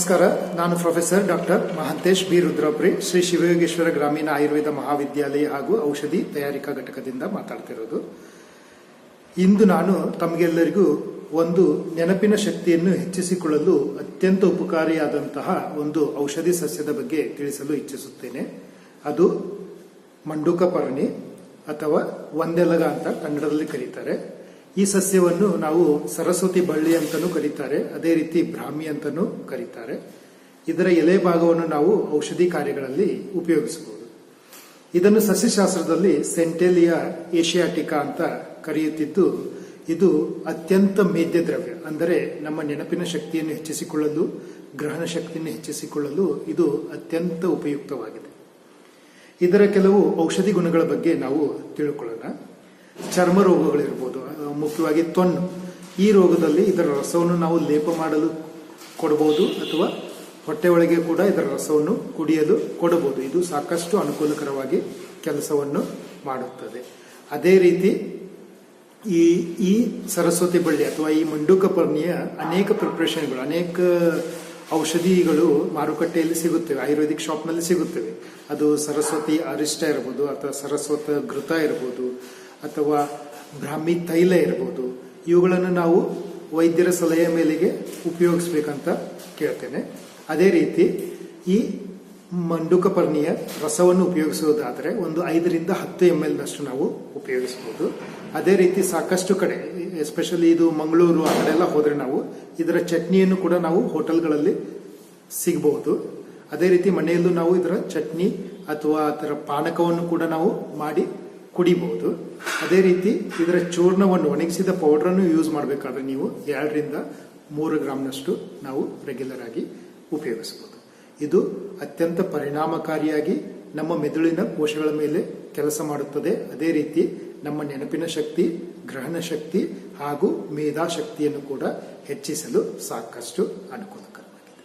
ನಮಸ್ಕಾರ, ನಾನು professor doctor Mahantesh B. ರುದ್ರಪ್ರಿ, ಶ್ರೀ ಶಿವಯೋಗೇಶ್ವರ ಗ್ರಾಮೀಣ ಆಯುರ್ವೇದ ಮಹಾವಿದ್ಯಾಲಯ ಹಾಗೂ ಔಷಧಿ ತಯಾರಿಕಾ ಘಟಕದಿಂದ ಮಾತಾಡ್ತಿರೋದು. ಇಂದು ನಾನು ತಮಗೆಲ್ಲರಿಗೂ ಒಂದು ನೆನಪಿನ ಶಕ್ತಿಯನ್ನು ಹೆಚ್ಚಿಸಿಕೊಳ್ಳಲು ಅತ್ಯಂತ ಉಪಕಾರಿಯಾದಂತಹ ಒಂದು ಔಷಧಿ ಸಸ್ಯದ ಬಗ್ಗೆ ತಿಳಿಸಲು ಇಚ್ಛಿಸುತ್ತೇನೆ. ಅದು ಮಂಡುಕ ಪರ್ಣಿ ಅಥವಾ ಒಂದೆಲಗ ಅಂತ ಕನ್ನಡದಲ್ಲಿ ಕರೀತಾರೆ. ಈ ಸಸ್ಯವನ್ನು ನಾವು ಸರಸ್ವತಿ ಬಳ್ಳಿ ಅಂತಲೂ ಕರೀತಾರೆ. ಅದೇ ರೀತಿ ಬ್ರಾಹ್ಮಿ ಅಂತಲೂ ಕರೀತಾರೆ. ಇದರ ಎಲೆ ಭಾಗವನ್ನು ನಾವು ಔಷಧಿ ಕಾರ್ಯಗಳಲ್ಲಿ ಉಪಯೋಗಿಸಬಹುದು. ಇದನ್ನು ಸಸ್ಯಶಾಸ್ತ್ರದಲ್ಲಿ ಸೆಂಟೆಲಿಯಾ ಏಷಿಯಾಟಿಕಾ ಅಂತ ಕರೆಯುತ್ತಿದ್ದು, ಇದು ಅತ್ಯಂತ ಮೇದ್ಯ ದ್ರವ್ಯ. ಅಂದರೆ ನಮ್ಮ ನೆನಪಿನ ಶಕ್ತಿಯನ್ನು ಹೆಚ್ಚಿಸಿಕೊಳ್ಳಲು, ಗ್ರಹಣ ಶಕ್ತಿಯನ್ನು ಹೆಚ್ಚಿಸಿಕೊಳ್ಳಲು ಇದು ಅತ್ಯಂತ ಉಪಯುಕ್ತವಾಗಿದೆ. ಇದರ ಕೆಲವು ಔಷಧಿ ಗುಣಗಳ ಬಗ್ಗೆ ನಾವು ತಿಳ್ಕೊಳ್ಳೋಣ. ಚರ್ಮ ರೋಗಗಳಿರ್ಬೋದು ಮುಖ್ಯವಾಗಿ ತೊನ್ನು ಈ ರೋಗದಲ್ಲಿ ಇದರ ರಸವನ್ನು ನಾವು ಲೇಪ ಮಾಡಲು ಕೊಡಬಹುದು ಅಥವಾ ಹೊಟ್ಟೆ ಒಳಗೆ ಕೂಡ ಇದರ ರಸವನ್ನು ಕುಡಿಯಲು ಕೊಡಬಹುದು. ಇದು ಸಾಕಷ್ಟು ಅನುಕೂಲಕರವಾಗಿ ಕೆಲಸವನ್ನು ಮಾಡುತ್ತದೆ. ಅದೇ ರೀತಿ ಈ ಈ ಸರಸ್ವತಿ ಬಳ್ಳಿ ಅಥವಾ ಈ ಮಂಡುಕ ಪರ್ಣಿಯ ಅನೇಕ ಪ್ರಿಪ್ರೇಷನ್ಗಳು, ಅನೇಕ ಔಷಧಿಗಳು ಮಾರುಕಟ್ಟೆಯಲ್ಲಿ ಸಿಗುತ್ತವೆ, ಆಯುರ್ವೇದಿಕ್ ಶಾಪ್ನಲ್ಲಿ ಸಿಗುತ್ತವೆ. ಅದು ಸರಸ್ವತಿ ಅರಿಷ್ಟ ಇರ್ಬೋದು, ಅಥವಾ ಸರಸ್ವತ ಘೃತ ಇರ್ಬೋದು, ಅಥವಾ ಬ್ರಾಹ್ಮಿ ತೈಲ ಇರ್ಬೋದು. ಇವುಗಳನ್ನು ನಾವು ವೈದ್ಯರ ಸಲಹೆಯ ಮೇಲೆಗೆ ಉಪಯೋಗಿಸ್ಬೇಕಂತ ಕೇಳ್ತೇನೆ. ಅದೇ ರೀತಿ ಈ ಮಂಡುಕ ಪರ್ಣಿಯ ರಸವನ್ನು ಉಪಯೋಗಿಸುವುದಾದರೆ ಒಂದು ಐದರಿಂದ ಹತ್ತು ಎಂ ಎಲ್ ನಷ್ಟು ನಾವು ಉಪಯೋಗಿಸಬಹುದು ಅದೇ ರೀತಿ ಸಾಕಷ್ಟು ಕಡೆ, ಎಸ್ಪೆಷಲಿ ಇದು ಮಂಗಳೂರು ಆ ಕಡೆ ಎಲ್ಲ ಹೋದ್ರೆ ನಾವು ಇದರ ಚಟ್ನಿಯನ್ನು ಕೂಡ ನಾವು ಹೋಟೆಲ್ಗಳಲ್ಲಿ ಸಿಗಬಹುದು ಅದೇ ರೀತಿ ಮನೆಯಲ್ಲೂ ನಾವು ಇದರ ಚಟ್ನಿ ಅಥವಾ ಅದರ ಪಾನಕವನ್ನು ಕೂಡ ನಾವು ಮಾಡಿ ಕುಡಿಬಹುದು ಅದೇ ರೀತಿ ಇದರ ಚೂರ್ಣವನ್ನು ಒಣಗಿಸಿದ ಪೌಡ್ರನ್ನು ಯೂಸ್ ಮಾಡಬೇಕಾದ್ರೆ ನೀವು ಎರಡರಿಂದ ಮೂರು ಗ್ರಾಮ್ನಷ್ಟು ನಾವು ರೆಗ್ಯುಲರ್ ಆಗಿ ಉಪಯೋಗಿಸಬಹುದು. ಇದು ಅತ್ಯಂತ ಪರಿಣಾಮಕಾರಿಯಾಗಿ ನಮ್ಮ ಮೆದುಳಿನ ಕೋಶಗಳ ಮೇಲೆ ಕೆಲಸ ಮಾಡುತ್ತದೆ. ಅದೇ ರೀತಿ ನಮ್ಮ ನೆನಪಿನ ಶಕ್ತಿ, ಗ್ರಹಣ ಶಕ್ತಿ ಹಾಗೂ ಮೇಧಾಶಕ್ತಿಯನ್ನು ಕೂಡ ಹೆಚ್ಚಿಸಲು ಸಾಕಷ್ಟು ಅನುಕೂಲಕರವಾಗಿದೆ.